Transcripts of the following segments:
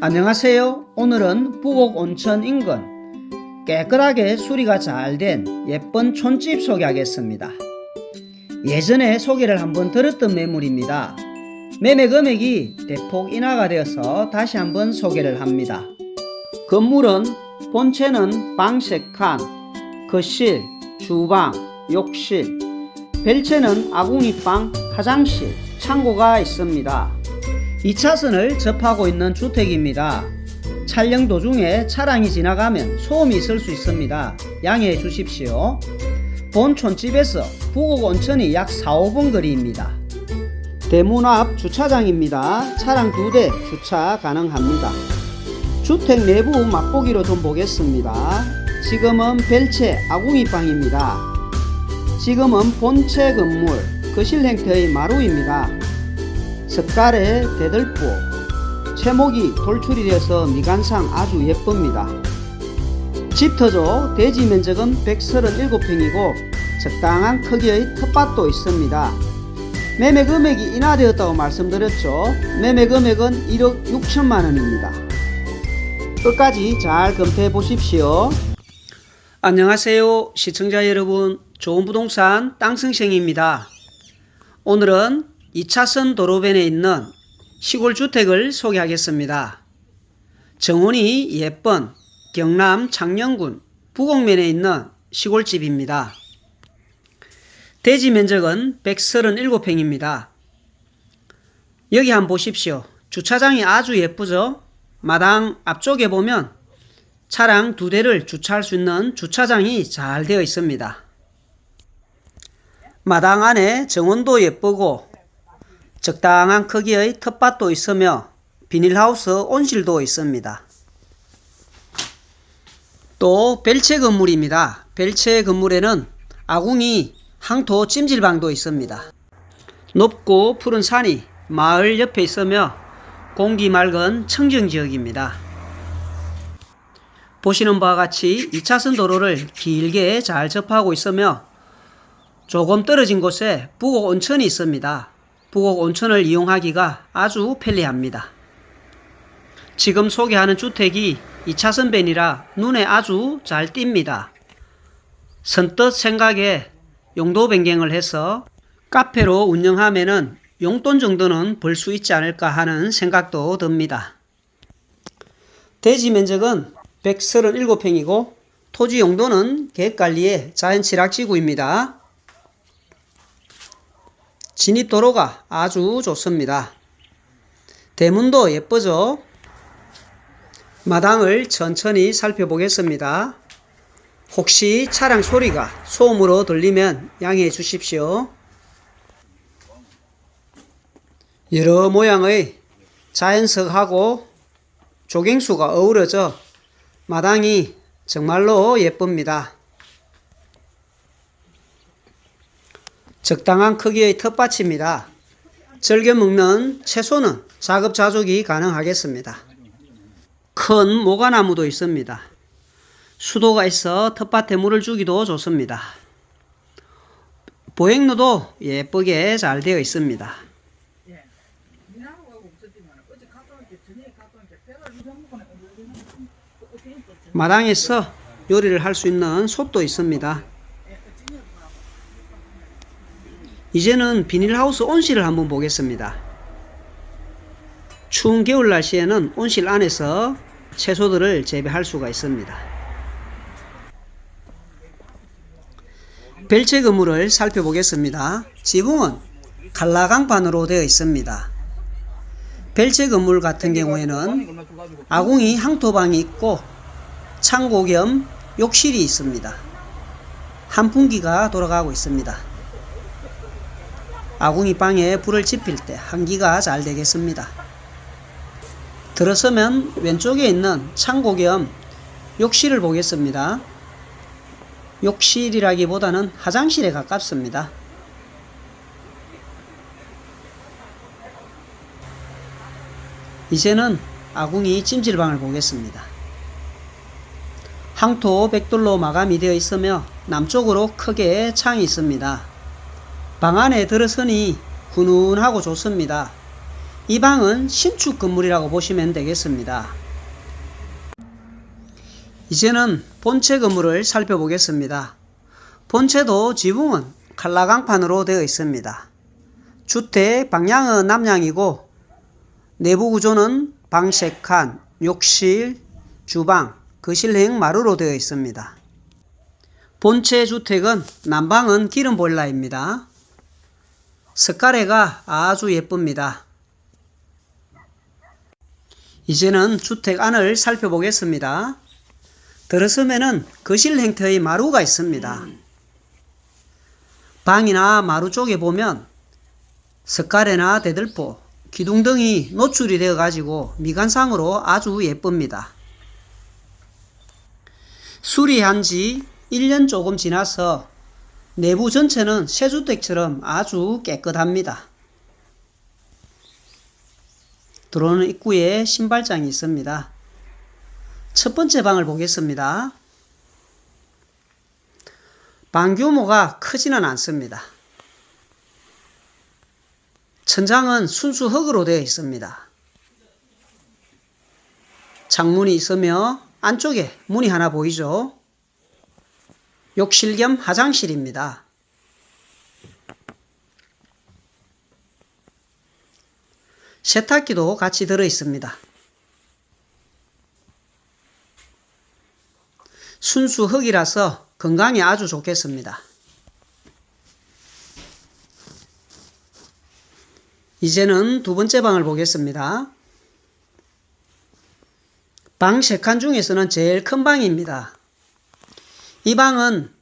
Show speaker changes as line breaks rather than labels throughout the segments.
안녕하세요. 오늘은 부곡 온천 인근 깨끗하게 수리가 잘 된 예쁜 촌집 소개하겠습니다. 예전에 소개를 한번 들었던 매물입니다. 매매 금액이 대폭 인하가 되어서 다시 한번 소개를 합니다. 건물은 본체는 방 3칸, 거실, 주방, 욕실, 벨체는 아궁이방, 화장실, 창고가 있습니다. 2차선을 접하고 있는 주택입니다. 촬영 도중에 차량이 지나가면 소음이 있을 수 있습니다. 양해해 주십시오. 본 촌집에서 부곡 온천이 약 4, 5분 거리입니다. 대문 앞 주차장입니다. 차량 두대 주차 가능합니다. 주택 내부 맛보기로 좀 보겠습니다. 지금은 벨체 아궁이방입니다. 지금은 본체 건물 거실 형태의 마루입니다. 석가래 대들보 채목이 돌출이 되어서 미관상 아주 예쁩니다. 집터조 대지 면적은 137평이고 적당한 크기의 텃밭도 있습니다. 매매 금액이 인하되었다고 말씀드렸죠. 매매 금액은 1억 6천만 원입니다. 끝까지 잘 검토해 보십시오. 안녕하세요. 시청자 여러분. 좋은 부동산 땅승생입니다. 오늘은 2차선 도로변에 있는 시골 주택을 소개하겠습니다. 정원이 예쁜 경남 창녕군 부곡면에 있는 시골집입니다. 대지 면적은 137평입니다. 여기 한번 보십시오. 주차장이 아주 예쁘죠? 마당 앞쪽에 보면 차량 두 대를 주차할 수 있는 주차장이 잘 되어 있습니다. 마당 안에 정원도 예쁘고 적당한 크기의 텃밭도 있으며 비닐하우스 온실도 있습니다. 또 벨체 건물입니다. 벨체 건물에는 아궁이 항토 찜질방도 있습니다. 높고 푸른 산이 마을 옆에 있으며 공기 맑은 청정지역입니다. 보시는 바와 같이 2차선 도로를 길게 잘 접하고 있으며 조금 떨어진 곳에 부곡 온천이 있습니다. 부곡 온천을 이용하기가 아주 편리합니다. 지금 소개하는 주택이 2차선 벤이라 눈에 아주 잘 띕니다. 선뜻 생각에 용도 변경을 해서 카페로 운영하면은 용돈 정도는 벌 수 있지 않을까 하는 생각도 듭니다. 대지 면적은 137평이고 토지 용도는 계획관리의 자연취락지구입니다. 진입도로가 아주 좋습니다. 대문도 예쁘죠? 마당을 천천히 살펴보겠습니다. 혹시 차량 소리가 소음으로 들리면 양해해 주십시오. 여러 모양의 자연석하고 조경수가 어우러져 마당이 정말로 예쁩니다. 적당한 크기의 텃밭입니다. 즐겨 먹는 채소는 자급자족이 가능하겠습니다. 큰 모가나무도 있습니다. 수도가 있어 텃밭에 물을 주기도 좋습니다. 보행로도 예쁘게 잘 되어 있습니다. 마당에서 요리를 할 수 있는 솥도 있습니다. 이제는 비닐하우스 온실을 한번 보겠습니다. 추운 겨울 날씨에는 온실 안에서 채소들을 재배할 수가 있습니다. 벨체 건물을 살펴보겠습니다. 지붕은 칼라강판으로 되어 있습니다. 벨체 건물 같은 경우에는 아궁이 항토방이 있고 창고 겸 욕실이 있습니다. 한풍기가 돌아가고 있습니다. 아궁이 방에 불을 지필 때 한기가 잘 되겠습니다. 들어서면 왼쪽에 있는 창고 겸 욕실을 보겠습니다. 욕실이라기보다는 화장실에 가깝습니다. 이제는 아궁이 찜질방을 보겠습니다. 항토 백돌로 마감이 되어 있으며 남쪽으로 크게 창이 있습니다. 방 안에 들어서니 훈훈하고 좋습니다. 이 방은 신축 건물이라고 보시면 되겠습니다. 이제는 본체 건물을 살펴보겠습니다. 본체도 지붕은 칼라강판으로 되어 있습니다. 주택 방향은 남향이고 내부 구조는 방 3칸, 욕실, 주방, 거실행 마루로 되어 있습니다. 본체 주택은 난방은 기름 보일러입니다. 석가래가 아주 예쁩니다. 이제는 주택 안을 살펴보겠습니다. 들어서면은 거실 형태의 마루가 있습니다. 방이나 마루 쪽에 보면 석가래나 대들보, 기둥 등이 노출이 되어 가지고 미관상으로 아주 예쁩니다. 수리한 지 1년 조금 지나서 내부 전체는 새주택처럼 아주 깨끗합니다. 들어오는 입구에 신발장이 있습니다. 첫 번째 방을 보겠습니다. 방 규모가 크지는 않습니다. 천장은 순수 흙으로 되어 있습니다. 창문이 있으며 안쪽에 문이 하나 보이죠? 욕실 겸 화장실입니다. 세탁기도 같이 들어 있습니다. 순수 흙이라서 건강에 아주 좋겠습니다. 이제는 두 번째 방을 보겠습니다. 방 세 칸 중에서는 제일 큰 방입니다. 이 방은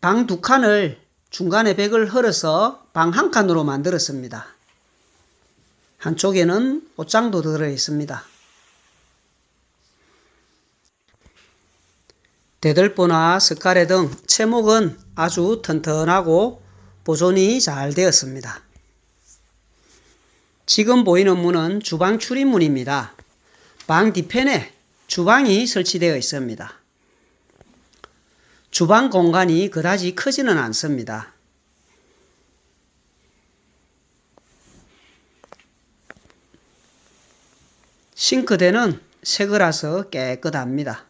방 두 칸을 중간에 벽을 헐어서 방 한 칸으로 만들었습니다. 한쪽에는 옷장도 들어 있습니다. 대들보나 석가래 등 채목은 아주 튼튼하고 보존이 잘 되었습니다. 지금 보이는 문은 주방 출입문입니다. 방 뒤편에 주방이 설치되어 있습니다. 주방 공간이 그다지 크지는 않습니다. 싱크대는 새 거라서 깨끗합니다.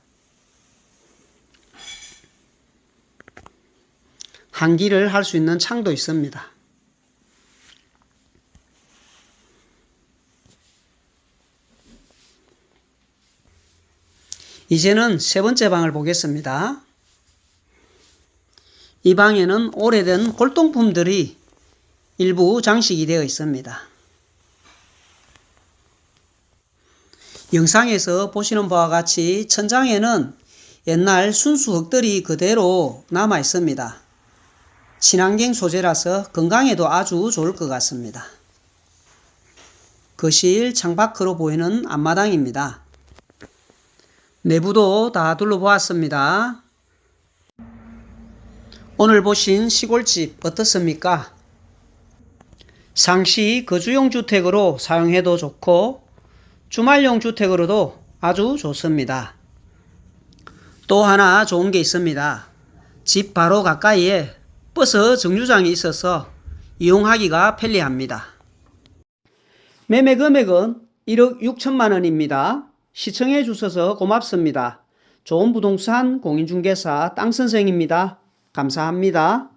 환기를 할 수 있는 창도 있습니다. 이제는 세 번째 방을 보겠습니다. 이 방에는 오래된 골동품들이 일부 장식이 되어 있습니다. 영상에서 보시는 바와 같이 천장에는 옛날 순수 흙들이 그대로 남아 있습니다. 친환경 소재라서 건강에도 아주 좋을 것 같습니다. 거실 창밖으로 보이는 앞마당입니다. 내부도 다 둘러보았습니다. 오늘 보신 시골집 어떻습니까? 상시 거주용 주택으로 사용해도 좋고 주말용 주택으로도 아주 좋습니다. 또 하나 좋은 게 있습니다. 집 바로 가까이에 버스 정류장이 있어서 이용하기가 편리합니다. 매매 금액은 1억 6천만 원입니다. 시청해 주셔서 고맙습니다. 좋은 부동산 공인중개사 땅선생입니다. 감사합니다.